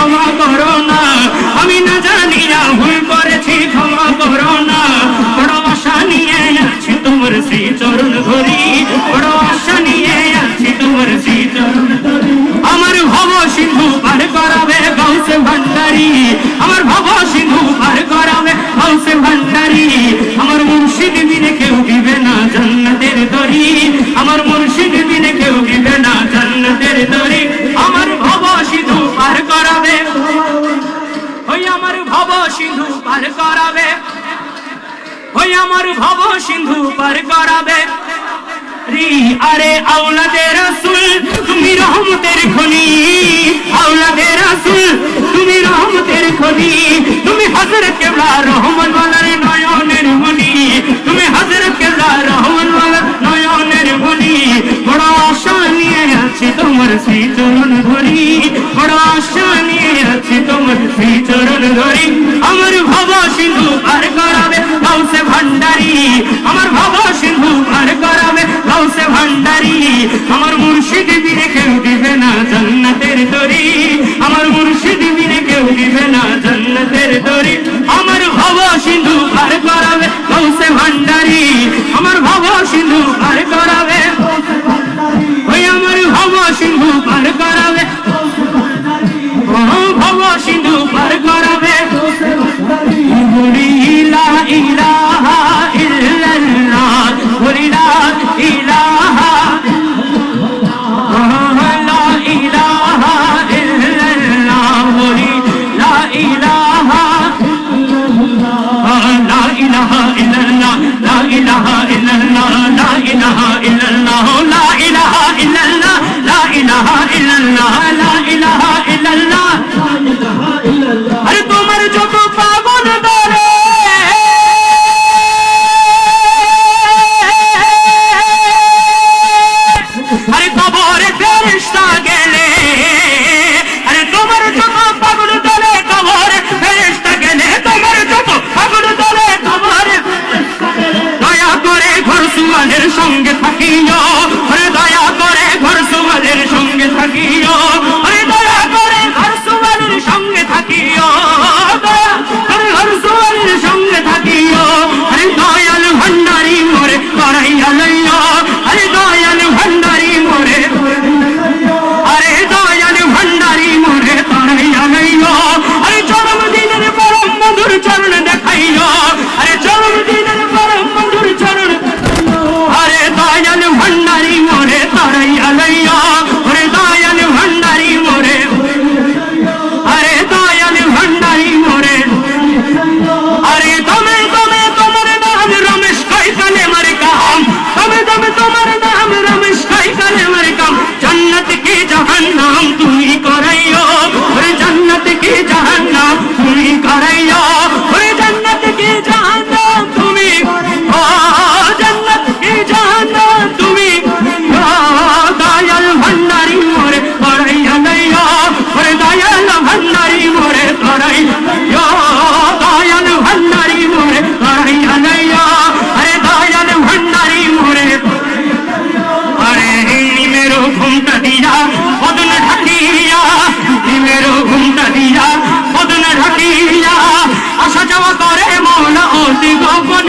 ক্ষমা করো না। আমি না জানি না ভুল করেছি, ক্ষমা করো না। বড় আশা নিয়ে আছি তোমার শ্রী চরণ ধরি। বড় আশা নিয়ে আছি তোমার শ্রী চরণ আমার ভব সিন্ধু পার করাবে গাউসে ভান্ডারি আমার ভব সিন্ধু পার করাবে গাউসে ভান্ডারি সিন্ধু পার করাবে। ওই আমার ভব সিন্ধু পার করাবে। রি আরে আওলাদে রাসূল, তুমি রহমতের খনি। আওলাদে রাসূল, তুমি রহমতের খনি। তুমি হজরত কেবলা রহমান ওয়ালার নয়নের চরণ ধরি, বড় আশা নিয়ে আছি তোমার শ্রী চরণ ধরি। আমার ভব সিন্ধু পার করাবে গাউসে ভান্ডারি। আমার ভব সিন্ধু পার করাবে গাউসে ভান্ডারি। আমার মুর্শিদ বিনে কেউ দিবে না জান্নাতের দরি। আমার মুর্শিদ বিনে কেউ দিবে না জান্নাতের দরি। আমার ভব সিন্ধু পার করাবে গাউসে ভান্ডারি। আমার ভব সিন্ধু পার করাবে পার করাবে। ভব সিন্ধু পার করাবে। ইলা লা ইল্লাল্লাহ লা ইলাহা ইল্লাল্লাহ লা ইলাহা ইল্লাল্লাহ। আরে তোমার যত পাগল ধরে আরে গেলে, আরে তোমার যত পাগল ধরে কবরে ফেরেশতা গেলে, তোমার যত পাগল ধরে কবরে দয়া করে ঘর সুমানের সঙ্গে থাকিও। ভান্ডারি Tìm.